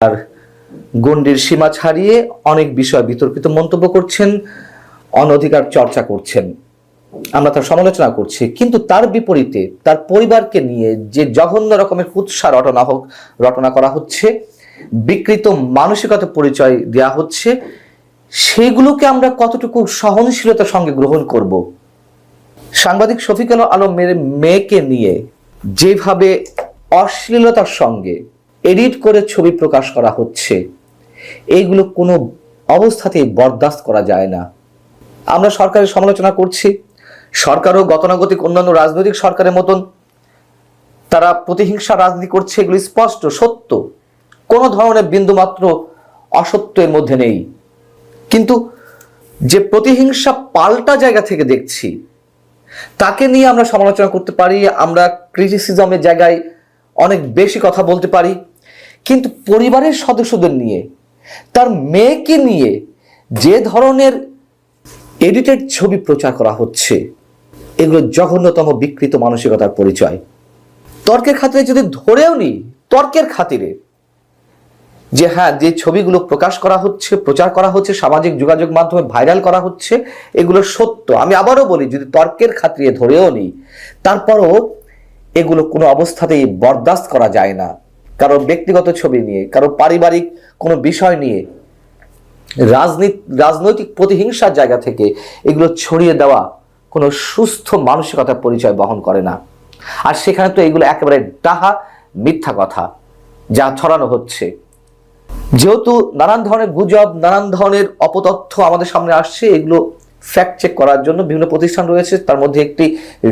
আর গণ্ডির সীমা ছাড়িয়ে অনেক বিষয় বিতর্কিত মন্তব্য করছেন, অনধিকার চর্চা করছেন। আমরা তার সমালোচনা করছি। কিন্তু তার বিপরীতে তার পরিবারকে নিয়ে যে জঘন্য রকমের কুৎসা রটনা হোক, রটনা করা হচ্ছে, বিকৃত মানসিকতা পরিচয় দেয়া হচ্ছে, সেগুলোকে আমরা কতটুকু সহনশীলতার সঙ্গে গ্রহণ করব? সাংবাদিক শফিকুল আলমের মেয়েকে নিয়ে যেভাবে অশ্লীলতার সঙ্গে এডিট করে ছবি প্রকাশ করা হচ্ছে। এইগুলো কোনো অবস্থাতেই বরদাস্ত করা যায় না। আমরা সরকারের সমালোচনা করছি। সরকারও গতানুগতিক অন্যান্য রাজনৈতিক সরকারের মতন তারা প্রতিহিংসা রাজনীতি করছে, এগুলো স্পষ্ট, সত্য। কোনো ধরনের বিন্দুমাত্র অসত্য এর মধ্যে নেই। কিন্তু যে প্রতিহিংসা পাল্টা জায়গা থেকে দেখছি, তাকে নিয়ে আমরা সমালোচনা করতে পারি। আমরা ক্রিটিসিজমের জায়গায় অনেক বেশি কথা বলতে পারি, কিন্তু পরিবারের সদস্যদের নিয়ে, তার মেয়েকে নিয়ে যে ধরনের এডিটেড ছবি প্রচার করা হচ্ছে, এগুলো জঘন্যতম বিকৃত মানসিকতার পরিচয়। তর্কের খাতিরে যদি ধরেও নি তর্কের খাতিরে যে হ্যাঁ যে ছবিগুলো প্রকাশ করা হচ্ছে, প্রচার করা হচ্ছে, সামাজিক যোগাযোগ মাধ্যমে ভাইরাল করা হচ্ছে, এগুলো সত্য। আমি আবারও বলি, যদি তর্কের খাতিরে ধরেও নিই, তারপরও এগুলো কোনো অবস্থাতেই বরদাস্ত করা যায় না। কারও ব্যক্তিগত ছবি নিয়ে, কারও পারিবারিক কোনো বিষয় নিয়ে, রাজনীতি, রাজনৈতিক প্রতিহিংসার জায়গা থেকে এগুলো ছড়িয়ে দেওয়া কোনো সুস্থ মানসিকতার পরিচয় বহন করে না। আর সেখানে তো এগুলো একেবারে ডাহা, মিথ্যা কথা যা ছড়ানো হচ্ছে। যেহেতু নানান ধরনের গুজব, নানান ধরনের অপতথ্য আমাদের সামনে আসছে, এগুলো ফ্যাক্ট চেক করার জন্য বিভিন্ন প্রতিষ্ঠান রয়েছে, তার মধ্যে একটি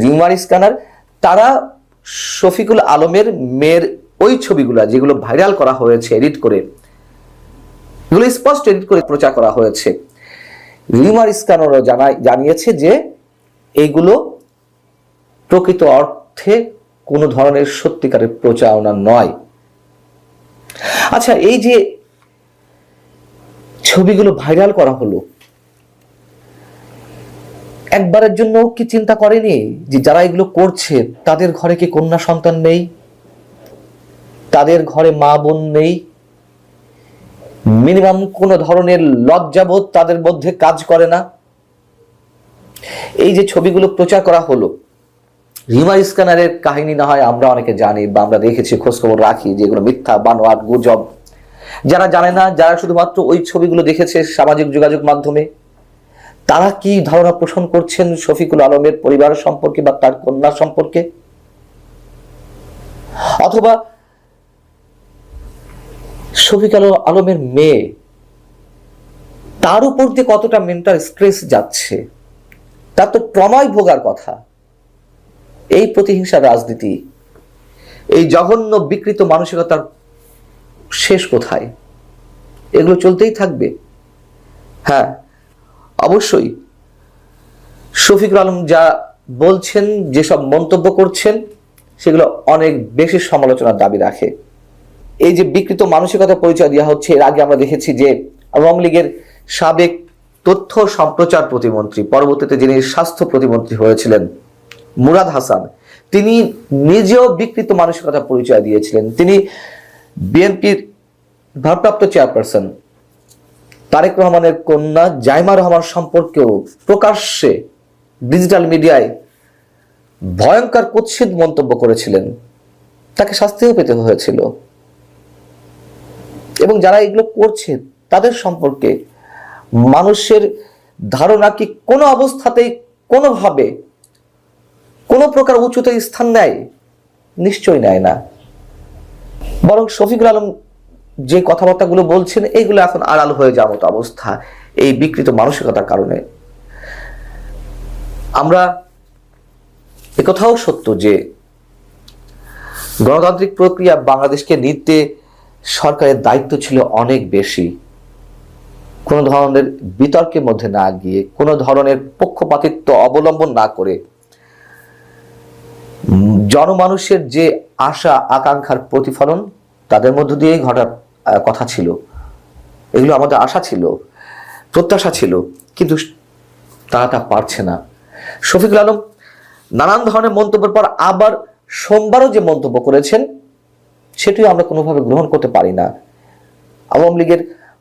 রিউমার স্ক্যানার। তারা শফিকুল আলমের মেয়ের ওই ছবিগুলো যেগুলো ভাইরাল করা হয়েছে এডিট করে, এগুলো স্পষ্ট এডিট করে প্রচার করা হয়েছে। রিমার স্ক্যানারও জানায় জানিয়েছে যে এইগুলো প্রকৃত অর্থে কোনো ধরনের সত্যিকারের প্রচারণা নয়। আচ্ছা এই যে ছবিগুলো ভাইরাল করা হলো একবারের জন্য কি চিন্তা করেনি যে যারা এগুলো করছে, তাদের ঘরে কি কন্যা সন্তান নেই? তাদের ঘরে মা বোন নেই? মিনিমাম কোন ধরনের লজ্জাবোধ তাদের মধ্যে কাজ করে না? এই যে ছবিগুলো প্রচার করা হলো, রিমা স্ক্যানারের কাহিনী না হয় আমরা অনেকে জানি বা আমরা দেখেছি, খোঁজখবর রাখি যেগুলো মিথ্যা, বানোয়াট, গুজব। যারা জানে না, যারা শুধুমাত্র ওই ছবিগুলো দেখেছে সামাজিক যোগাযোগ মাধ্যমে তারা কি ধারণা পোষণ করছেন শফিকুল আলমের পরিবার সম্পর্কে বা তার কন্যা সম্পর্কে? অথবা শফিকুল আলমের মেয়ে, তার উপর দিয়ে কতটা মেন্টাল স্ট্রেস যাচ্ছে? তার তো প্রণয় ভোগার কথা। এই প্রতিহিংসার রাজনীতি, এই জঘন্য বিকৃত মানসিকতার শেষ কোথায়? এগুলো চলতেই থাকবে। হ্যাঁ অবশ্যই। শফিকুল আলম যা বলছেন, যেসব মন্তব্য করছেন, সেগুলো অনেক বেশি সমালোচনার দাবি রাখে। এই যে বিকৃত মানসিকতা পরিচয় দেওয়া হচ্ছে, এর আগে আমরা দেখেছি যে আওয়ামী লীগের সাবেক তথ্য সম্প্রচার প্রতিমন্ত্রী, পরবর্তীতে যিনি স্বাস্থ্য প্রতিমন্ত্রী হয়েছিলেন, মুরাদ হাসান, তিনি নিজেও বিকৃত মানসিকতা পরিচয় দিয়েছিলেন। তিনি বিএনপির ভারপ্রাপ্ত চেয়ারপারসন তারেক রহমানের কন্যা জাইমা রহমান সম্পর্কেও প্রকাশ্যে ডিজিটাল মিডিয়ায় ভয়ঙ্কর কুৎসিত মন্তব্য করেছিলেন। তাকে শাস্তিও পেতে হয়েছিল। এবং যারা এগুলো করছে, তাদের সম্পর্কে মানুষের ধারণা কি কোনো অবস্থাতেই কোনোভাবে কোনো প্রকার উচ্চতা স্থান নেয়? নিশ্চয়ই নেয় না। বরং শফিকুল আলম যে কথাবার্তাগুলো বলছেন এইগুলো এখন আড়াল হয়ে যাওয়ার মতো অবস্থা এই বিকৃত মানসিকতার কারণে। আমরা একথাও সত্য যে গণতান্ত্রিক প্রক্রিয়া বাংলাদেশকে নিতে সরকারের দায়িত্ব ছিল অনেক বেশি। কোনো ধরনের বিতর্কের মধ্যে না গিয়ে কোনো ধরনের পক্ষপাতিত্ব অবলম্বন না করে জনমানুষের যে আশা আকাঙ্ক্ষার প্রতিফলন তাদের মধ্য দিয়েই আহ, কথা ছিল। এগুলো আমাদের আশা ছিল, প্রত্যাশা ছিল, কিন্তু তারা তা পারছে না। শফিকুল আলম নানান ধরনের মন্তব্যের পর আবার সোমবারও যে মন্তব্য করেছেন, সেটিও আমরা কোনোভাবে গ্রহণ করতে পারি না। আওয়ামী লীগের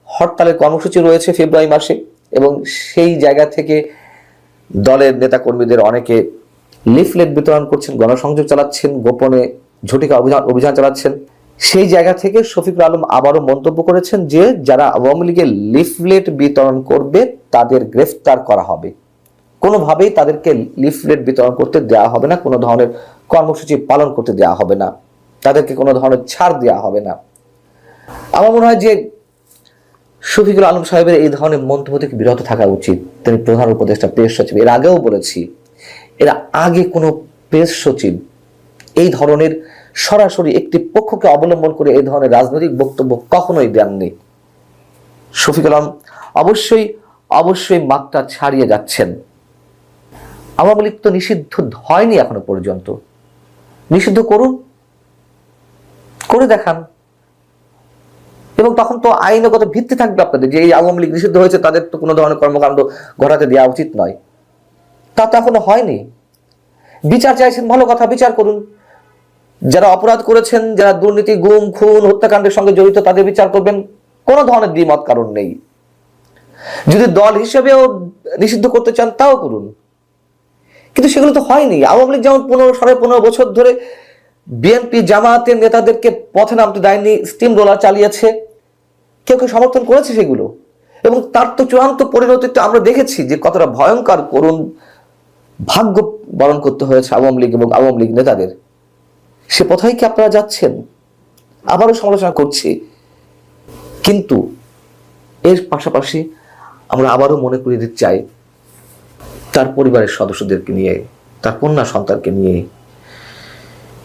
হরতালের কর্মসূচি রয়েছে ফেব্রুয়ারি মাসে, এবং সেই জায়গা থেকে দলের নেতাকর্মীদের অনেকে লিফলেট বিতরণ করছেন, গণসংযোগ চালাচ্ছেন, গোপনে ঝটিকা অভিযান অভিযান চালাচ্ছেন। সেই জায়গা থেকে শফিকুল আলম আবারও মন্তব্য করেছেন যে, যারা আওয়ামী লীগের লিফলেট বিতরণ করবে, তাদের গ্রেফতার করা হবে। কোনোভাবেই তাদেরকে লিফলেট বিতরণ করতে দেওয়া হবে না, কোনো ধরনের কর্মসূচি পালন করতে দেওয়া হবে না। তাদেরকে কোনো ধরনের ছাড় দেওয়া হবে না। আমার মনে হয় যে, শফিকুল আলম সাহেবের এই ধরনের মন্তব্য থেকে বিরত থাকা উচিত। তিনি প্রধান উপদেষ্টা, প্রেস সচিব। এর আগেও বলেছি, এর আগে কোনো প্রেস সচিব এই ধরনের সরাসরি একটি পক্ষকে অবলম্বন করে এই ধরনের রাজনৈতিক বক্তব্য কখনোই দেননি। শফিকুল আলম, অবশ্যই অবশ্যই মাত্রা ছাড়িয়ে যাচ্ছেন। আওয়ামী লীগ তো নিষিদ্ধ হয়নি এখনও পর্যন্ত। নিষিদ্ধ করুন, করে দেখান। এবং তখন তো আইনগত ভিত্তি থাকবে আপনাদের, যে এই আওয়ামী লীগ নিষিদ্ধ হয়েছে, তাদের তো কোনো ধরনের কর্মকাণ্ড ঘটাতে দেওয়া উচিত নয়। তা তো এখনও হয়নি। বিচার চাইছেন, ভালো কথা, বিচার করুন। যারা অপরাধ করেছেন, যারা দুর্নীতি, গুম, খুন, হত্যাকাণ্ডের সঙ্গে জড়িত, তাদের বিচার করবেন। কোনো ধরনের দ্বিমত কারণ নেই। যদি দল হিসেবেও নিষিদ্ধ করতে চান, তাও করুন। কিন্তু সেগুলো তো হয়নি। আওয়ামী লীগ যেমন পনেরো, সাড়ে পনেরো বছর ধরে বিএনপি জামায়াতের নেতাদেরকে পথে নামতে দেয়নি, স্টিম রোলার চালিয়েছে। কেউ কেউ সমর্থন করেছে সেগুলো। এবং তার তো চূড়ান্ত পরিণতি তো আমরা দেখেছি যে কতটা ভয়ঙ্কর করুণ ভাগ্য বরণ করতে হয়েছে আওয়ামী লীগ এবং আওয়ামী লীগ নেতাদের। সে পথাই কি আপনারা যাচ্ছেন? আবারও সমালোচনা করছি। কিন্তু এর পাশাপাশি আমরা আবারও মনে করিয়ে দিতে চাই, তার পরিবারের সদস্যদেরকে নিয়ে, তার কন্যা সন্তানকে নিয়ে,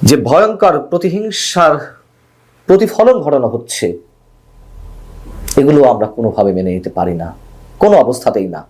যে ভয়ঙ্কর প্রতিহিংসার প্রতিফলন ঘটানো হচ্ছে, এগুলো আমরা কোনোভাবে মেনে নিতে পারি না, কোনো অবস্থাতেই না।